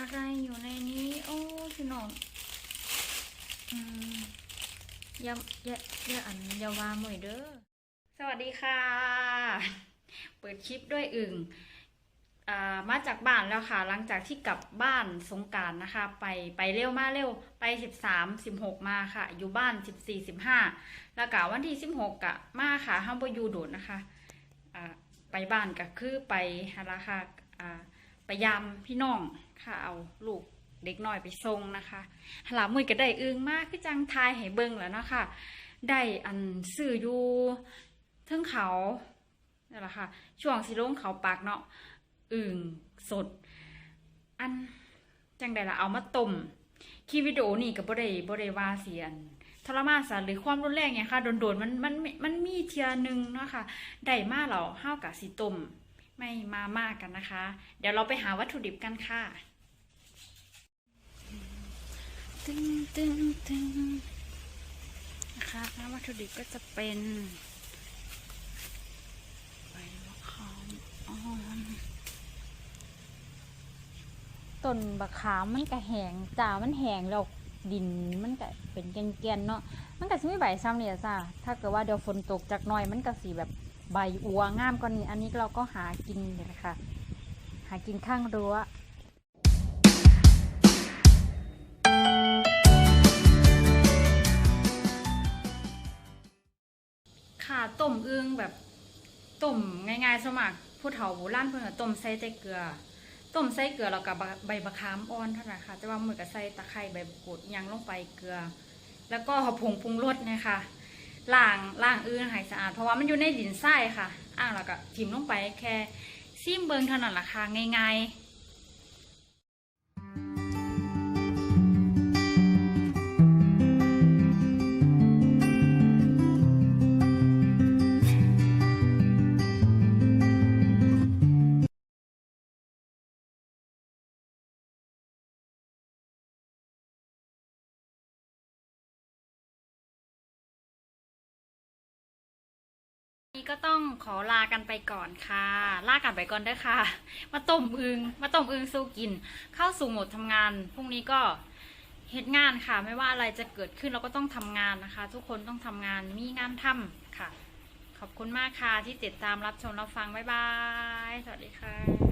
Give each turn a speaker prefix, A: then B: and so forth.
A: อะไรอยู่ในนี้ โอ้พี่น้องอืมอย่าอย่าอย่าอันอย่าวาหน่อยเด้อสวัสดีค่ะ เปิดคลิปด้วยอึ่งอ่ามาจากบ้านแล้วค่ะ หลังจากที่กลับบ้านสงการนะคะ ไปไปเร็วมากเร็วไปสิบสามสิบหกมาค่ะ อยู่บ้านสิบสี่สิบห้าแล้วกะวันที่สิบหกกะมาค่ะห้ามบอยูโดดนะคะอ่าไปบ้านก็คือไปฮาราค่ะ อ่ายามพี่น้องค่ะเอาลูกเด็กน้อยไปส่งนะคะหลามือก็ได้อึงมากคือจังทายให้เบิ่งแล้วนะคะได้อันซื้ออยู่เทิงเขานี่นแหละค่ะ ช่วงสิลงเขาปากเนาะอึ่งสด อันจังใดละเอามาต้มคลิปวิดีโอนี่ก็บ่ได้บ่ได้ว่าเสียนทรมานสัตว์หรือความรุนแรงเนี่ยค่ะโดนๆมันมันมันมีเทียหนึงเนาะค่ะได้มาแล้วห้าวกับสิต้ม ไม่มามากกันนะคะ เดี๋ยวเราไปหาวัตถุดิบกันค่ะตึงตึงตึงนะคะแล้ววัตถุดิบก็จะเป็นใบมะขามอ่อนต้นบะขามมันก็แหงจ่ามันแหงแล้ว ดินมันก็เป็นแกนๆเนาะมันก็สิมีใบซ้ำเนี่ยจ้าถ้าเกิดว่าเดี๋ยวฝนตกจากหน่อยมันก็สีแบบใบอัวงามกว่านี้ อันนี้เราก็หากินเลยนะคะหากินข้างรั้วค่ะต้มอึ่งแบบต้มง่ายๆ สมัครผู้เฒ่าโบราณเพิ่นต้มใส่แต่เกลือ ต้มใส่เกลือแล้วก็ใบมะขามอ่อนเท่านั้นค่ะ แต่ว่ามือกับใส่ตะไคร้ใบมะกรูดยังลงไปเกลือ แล้วก็ผงปรุงรสเนี่ยค่ะล้างล้างอื่นให้สะอาด เพราะว่ามันอยู่ในดินทรายค่ะ อ้างแล้วก็ทิ่มลงไปแค่ซิมเบิงเท่านั้นล่ะค่ะง่ายๆ นี่ก็ต้องขอลากันไปก่อนค่ะ ลากันไปก่อนเด้อค่ะ มาต้มอึงมาต้มอึงสู้กิน เข้าสู่โหมดทำงานพรุ่งนี้ก็เฮ็ดงานค่ะ ไม่ว่าอะไรจะเกิดขึ้นเราก็ต้องทำงานนะคะ ทุกคนต้องทำงานมีงานทำค่ะ ขอบคุณมากค่ะที่ติดตามรับชมรับฟังบ๊ายบาย สวัสดีค่ะ